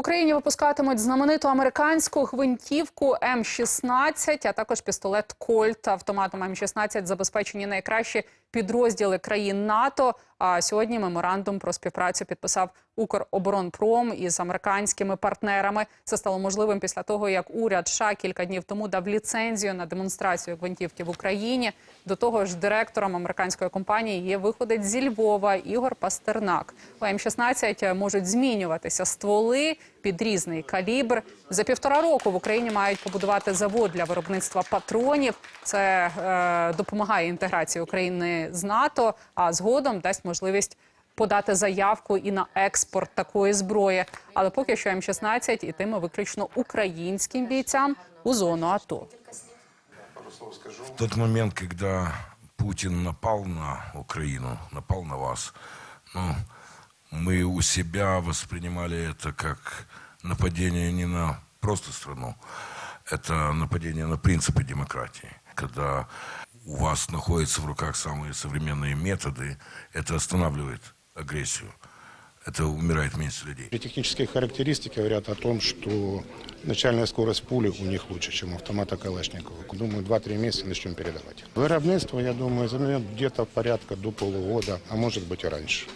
Україні випускатимуть знамениту американську гвинтівку М-16, а також пістолет Кольт автоматом М-16 забезпечені найкращі підрозділи країн НАТО. А сьогодні меморандум про співпрацю підписав Укроборонпром із американськими партнерами. Це стало можливим після того, як уряд США кілька днів тому дав ліцензію на демонстрацію гвинтівки в Україні. До того ж, директором американської компанії є виходець зі Львова Ігор Пастернак. У М-16 можуть змінюватися стволи під різний калібр. За півтора року в Україні мають побудувати завод для виробництва патронів. Це е, допомагає інтеграції України з НАТО, а згодом дасть можливість подати заявку і на експорт такої зброї. Але поки що М-16 ітиме виключно українським бійцям у зону АТО. В тот момент, когда Путин напал на Украину, напал на вас, ну, мы у себя воспринимали это как нападение не на просто страну, это нападение на принципы демократии. Когда у вас находятся в руках самые современные методы, это останавливает агрессию. Это умирает меньше людей. Технические характеристики говорят о том, что начальная скорость пули у них лучше, чем у автомата Калашникова. Думаю, 2-3 месяца начнем передавать. Виробництво, я думаю, займет где-то порядка до полугода, а может быть и раньше.